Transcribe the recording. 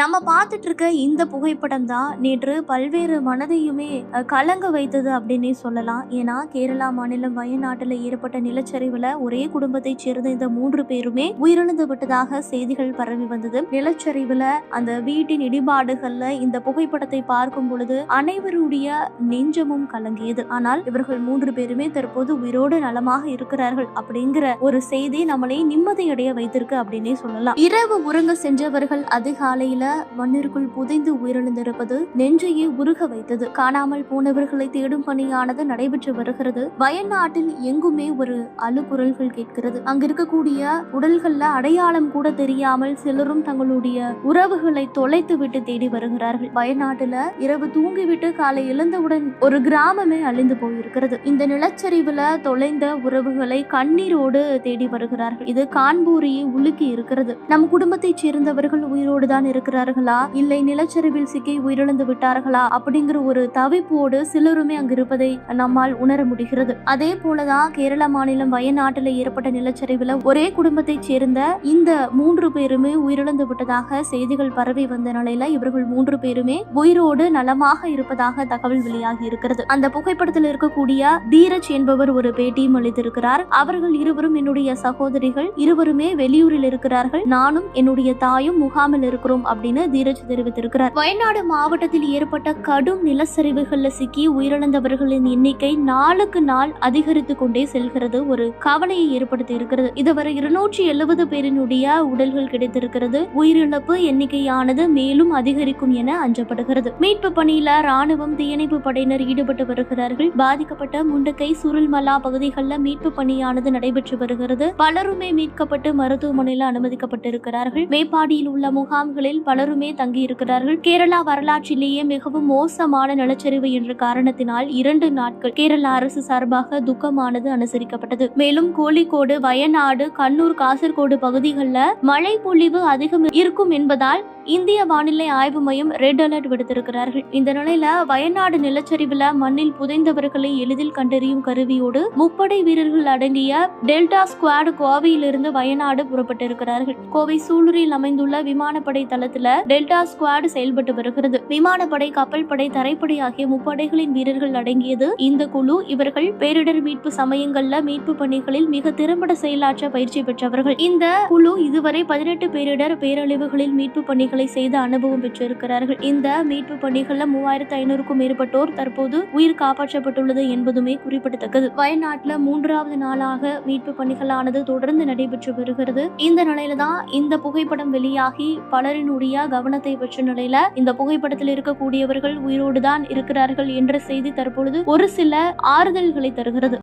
நம்ம பார்த்துட்டு இருக்க இந்த புகைப்படம் தான் நேற்று பல்வேறு மனதையுமே கலங்க வைத்தது அப்படின்னே சொல்லலாம். ஏன்னா கேரளா மாநிலம் வயநாட்டில் ஏற்பட்ட நிலச்சரிவுல ஒரே குடும்பத்தைச் சேர்ந்த இந்த மூன்று பேருமே உயிரிழந்து விட்டதாக செய்திகள் பரவி வந்தது. நிலச்சரிவுல அந்த வீட்டின் இடிபாடுகள்ல இந்த புகைப்படத்தை பார்க்கும் பொழுது அனைவருடைய நெஞ்சமும் கலங்கியது. ஆனால் இவர்கள் மூன்று பேருமே தற்போது உயிரோடு நலமாக இருக்கிறார்கள் அப்படிங்கிற ஒரு செய்தி நம்மளை நிம்மதியடைய வைத்திருக்கு அப்படின்னே சொல்லலாம். இரவு உறங்க சென்றவர்கள் அதிகாலையில் மண்ணிற்குள் புதைந்து உயிரிழந்திருப்பது நெஞ்சையே உருக வைத்தது. காணாமல் போனவர்களை தேடும் பணியானது நடைபெற்று வருகிறது. வயநாட்டில் எங்குமே ஒரு அழுகுரல்கள் கேட்கிறது. அங்க இருக்கக்கூடிய உடல்கள்ல அடையாளம் கூட தெரியாமல் சிலரும் தங்களுடைய உறவுகளை தொலைத்து விட்டு தேடி வருகிறார்கள். வயநாட்டுல இரவு தூங்கிவிட்டு காலை எழுந்தவுடன் ஒரு கிராமமே அழிந்து போயிருக்கிறது. இந்த நிலச்சரிவுல தொலைந்த உறவுகளை கண்ணீரோடு தேடி வருகிறார்கள். இது கான்பூரியை உலுக்கி இருக்கிறது. நம் குடும்பத்தைச் சேர்ந்தவர்கள் உயிரோடு தான் இருக்கிறார்களா இல்லை நிலச்சரிவில் சிக்கி உயிரிழந்து விட்டார்களா? அப்படிங்கிற ஒரு தவிப்போடு சிலருமே அங்கு இருப்பதை நம்மால் உணர முடிகிறது. அதே போலதான் கேரள மாநிலம் வயநாட்டில் ஏற்பட்ட நிலச்சரிவுல ஒரே குடும்பத்தைச் சேர்ந்த இந்த மூன்று பேருமே உயிரிழந்து விட்டதாக செய்திகள் பரவி வந்த நிலையில இவர்கள் மூன்று பேருமே உயிரோடு நலமாக இருப்பதாக தகவல் வெளியாகி இருக்கிறது. அந்த புகைப்படத்தில் இருக்கக்கூடிய தீரஜ் என்பவர் ஒரு பேட்டியும் அளித்திருக்கிறார். அவர்கள் இருவரும் என்னுடைய சகோதரிகள் இருவருமே வெளியூரில் இருக்கிறார்கள். நானும் என்னுடைய தாயும் முகாமில் இருக்கிறோம் அப்படின்னு தீரஜ் தெரிவித்திருக்கிறார். வயநாடு மாவட்டத்தில் ஏற்பட்ட கடும் நிலச்சரிவுகள்ல சிக்கி உயிரிழந்தவர்களின் எண்ணிக்கை நாளுக்கு நாள் அதிகரித்து கொண்டே செல்கிறது. ஒரு கவலையை ஏற்படுத்தி இருக்கிறது. இதுவரை இருநூற்றி எழுபது பேரினுடைய உடல்கள் கிடைத்திருக்கிறது. உயிரிழப்பு எண்ணிக்கையானது மேலும் அதிகரிக்கும் என அஞ்சப்படுகிறது. மீட்பு பணியில ராணுவம் தீயணைப்பு படையினர் ஈடுபட்டு வருகிறார்கள். பாதிக்கப்பட்ட முண்டக்கை சுருள்மலா பகுதிகளில் மீட்பு பணியானது நடைபெற்று வருகிறது. பலருமே மீட்கப்பட்டு மருத்துவமனையில் அனுமதிக்கப்பட்டிருக்கிறார்கள். மேப்பாடியில் உள்ள முகாம்களில் பலருமே தங்கியிருக்கிறார்கள். கேரளா வரலாற்றிலேயே மிகவும் மோசமான நிலச்சரிவு என்ற காரணத்தினால் இரண்டு நாட்கள் கேரள அரசு சார்பாக துக்கமானது அனுசரிக்கப்பட்டது. மேலும் கோழிக்கோடு வயநாடு கண்ணூர் காசர்கோடு பகுதிகளில் மழை பொழிவு அதிகம் இருக்கும் என்பதால் இந்திய வானிலை ஆய்வு மையம் ரெட் அலர்ட் விடுத்திருக்கிறார்கள். இந்த நிலையில வயநாடு நிலச்சரிவுல மண்ணில் புதைந்தவர்களை எளிதில் கண்டறியும் கருவியோடு முப்படை வீரர்கள் அடங்கிய டெல்டா ஸ்குவாடு கோவையிலிருந்து வயநாடு புறப்பட்டிருக்கிறார்கள். கோவை சூலூரில் அமைந்துள்ள விமானப்படை தளத்துல டெல்டா ஸ்குவாடு செயல்பட்டு வருகிறது. விமானப்படை கப்பல் படை தரைப்படை ஆகிய முப்படைகளின் வீரர்கள் அடங்கியது இந்த குழு இவர்கள் பேரிடர் மீட்பு சமயங்கள்ல மீட்பு பணிகளில் மிக திறம்பட செயலாற்ற பயிற்சி பெற்றவர்கள். இந்த குழு இதுவரை பதினெட்டு பேரிடர் பேரழிவுகளில் மீட்பு பணிகள் பணிகளை செய்து அனுபவம் பெற்றிருக்கிறார்கள். இந்த மீட்பு பணிகள்ல மூவாயிரத்து ஐநூறுக்கும் மேற்பட்டோர் தற்போது உயிர் காப்பாற்றப்பட்டுள்ளது என்பதுமே குறிப்பிடத்தக்கது. வயநாட்டுல மூன்றாவது நாளாக மீட்பு பணிகளானது தொடர்ந்து நடைபெற்று வருகிறது. இந்த நிலையில தான் இந்த புகைப்படம் வெளியாகி பலரினுடைய கவனத்தை பெற்ற நிலையில இந்த புகைப்படத்தில் இருக்கக்கூடியவர்கள் உயிரோடு தான் இருக்கிறார்கள் என்ற செய்தி தற்பொழுது ஒரு சில ஆறுதல்களை தருகிறது.